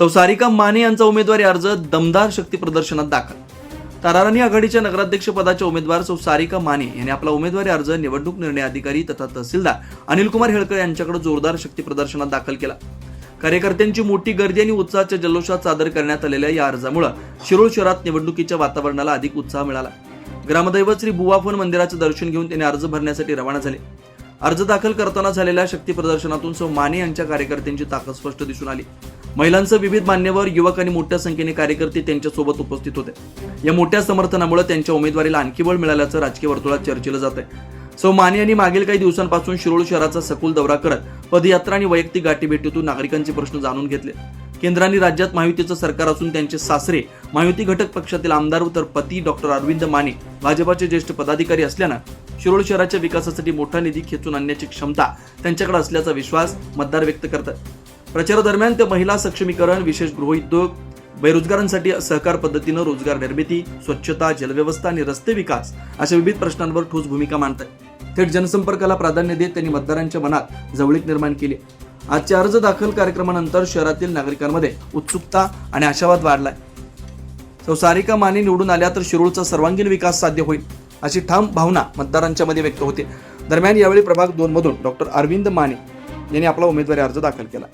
संसारिका माने यांचा उमेदवारी अर्ज दमदार शक्ती प्रदर्शनात दाखल. तराराणी आघाडीच्या नगराध्यक्ष पदाच्या उमेदवार सौ सारिका माने यांनी आपला उमेदवारी अर्ज निवडणूक निर्णय अधिकारी तथा तहसीलदार अनिलकुमार हेळकर यांच्याकडे जोरदार शक्ती प्रदर्शनात दाखल केला. कार्यकर्त्यांची मोठी गर्दी आणि उत्साहाच्या जल्लोषात सादर करण्यात आलेल्या या अर्जामुळे शिरोळ शहरात निवडणुकीच्या वातावरणाला अधिक उत्साह मिळाला. ग्रामदैवत श्री बुवाफोन मंदिराचं दर्शन घेऊन त्यांनी अर्ज भरण्यासाठी रवाना झाले. अर्ज दाखल करताना झालेल्या शक्ती प्रदर्शनातून सौ माने यांच्या कार्यकर्त्यांची ताकद स्पष्ट दिसून आली. महिलांसह विविध मान्यवर युवक आणि मोठ्या संख्येने कार्यकर्ते त्यांच्यासोबत उपस्थित होते. या मोठ्या समर्थनामुळे त्यांच्या उमेदवारीला आणखी बळ मिळाल्याचं राजकीय वर्तुळात चर्चेलं जात आहे सौ माने यांनी मागील काही दिवसांपासून शिरोळ शहराचा सखोल दौरा करत पदयात्रा आणि वैयक्तिक गाठीभेटीतून नागरिकांचे प्रश्न जाणून घेतले. केंद्राने राज्यात महायुतीचं सरकार असून त्यांचे सासरे महायुती घटक पक्षातील आमदार तर पती डॉक्टर अरविंद माने भाजपाचे ज्येष्ठ पदाधिकारी असल्यानं शिरोळ शहराच्या विकासासाठी मोठा निधी खेचून आणण्याची क्षमता त्यांच्याकडे असल्याचा विश्वास मतदार व्यक्त करतात. प्रचारादरम्यान ते महिला सक्षमीकरण विशेष गृहोद्योग बेरोजगारांसाठी सहकार पद्धतीनं रोजगार निर्मिती स्वच्छता जलव्यवस्था आणि रस्ते विकास अशा विविध प्रश्नांवर ठोस भूमिका मांडतात थेट जनसंपर्काला प्राधान्य देत त्यांनी मतदारांच्या मनात जवळीक निर्माण केली. आजच्या अर्ज दाखल कार्यक्रमानंतर शहरातील नागरिकांमध्ये उत्सुकता आणि आशावाद वाढलाय. सारिका माने निवडून आल्या तर शिरूरचा सर्वांगीण विकास साध्य होईल अशी ठाम भावना मतदारांच्या मध्ये व्यक्त होते. दरम्यान यावेळी प्रभाग दोन मधून डॉक्टर अरविंद माने यांनी आपला उमेदवारी अर्ज दाखल केला.